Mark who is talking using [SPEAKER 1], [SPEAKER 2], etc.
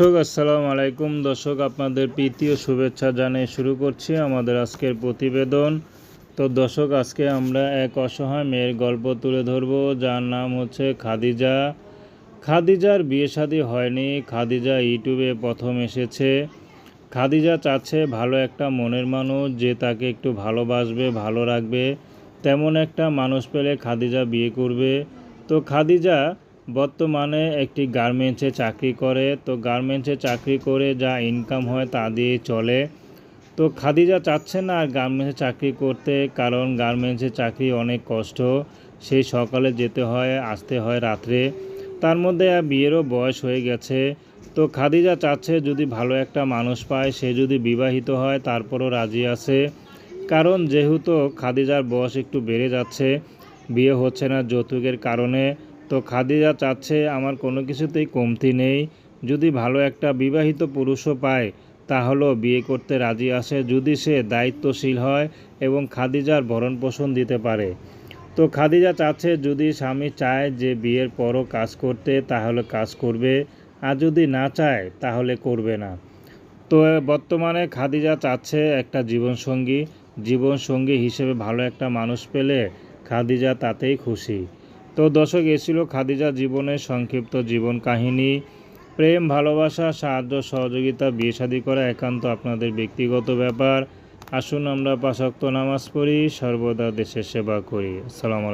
[SPEAKER 1] দর্শক, আসসালামু আলাইকুম। দর্শক, আপনাদের প্রীতি ও শুভেচ্ছা জানিয়ে শুরু করছি আমাদের আজকের প্রতিবেদন। তো দর্শক, আজকে আমরা এক অসহায় মেয়ের গল্প তুলে ধরব, যার নাম হচ্ছে খাদিজা। খাদিজার বিয়ে শাদী হয়নি, খাদিজা ইউটিউবে প্রথম এসেছে। খাদিজা চাচ্ছে ভালো একটা মনের মানুষ, যে তাকে একটু ভালোবাসবে, ভালো রাখবে। তেমন একটা মানুষ পেলে খাদিজা বিয়ে করবে। তো খাদিজা বর্তমানে একটি গার্মেন্টসে চাকরি করে, তো গার্মেন্টসে চাকরি করে যা ইনকাম হয় তা দিয়ে চলে। তো খাদিজা চাচ্ছে না আর গার্মেন্টসে চাকরি করতে, কারণ গার্মেন্টসে চাকরি অনেক কষ্ট। সেই সকালে যেতে হয়, আসতে হয় রাত্রে। তার মধ্যে বিয়েরও বয়স হয়ে গেছে। তো খাদিজা চাচ্ছে যদি ভালো একটা মানুষ পায়, সে যদি বিবাহিত হয়, তারপরও রাজি আছে। কারণ যেহেতু খাদিজার বয়স একটু বেড়ে যাচ্ছে, বিয়ে হচ্ছে না যৌতুকের কারণে। তো খাদিজা চাচ্ছে, আমার কোনো কিছুতেই কমতি নেই। যদি ভালো একটা বিবাহিত পুরুষও পায় তাহলেও বিয়ে করতে রাজি আসে যদি সে দায়িত্বশীল হয় এবং খাদিজার ভরণ পোষণ দিতে পারে। তো খাদিজা চাচ্ছে যদি স্বামী চায় যে বিয়ের পরও কাজ করতে তাহলে কাজ করবে, আর যদি না চায় তাহলে করবে না। তো বর্তমানে খাদিজা চাচ্ছে একটা জীবনসঙ্গী জীবনসঙ্গী হিসেবে ভালো একটা মানুষ পেলে খাদিজা তাতেই খুশি। তো দর্শক, এ ছিল খাদিজা জীবনের সংক্ষিপ্ত জীবন কাহিনী। প্রেম, ভালোবাসা, সাহায্য, সহযোগিতা, বিয়ে সাদি করা একান্ত আপনাদের ব্যক্তিগত ব্যাপার। আসুন আমরা পাশাক্ত নামাজ পড়ি, সর্বদা দেশের সেবা করি। আসসালামু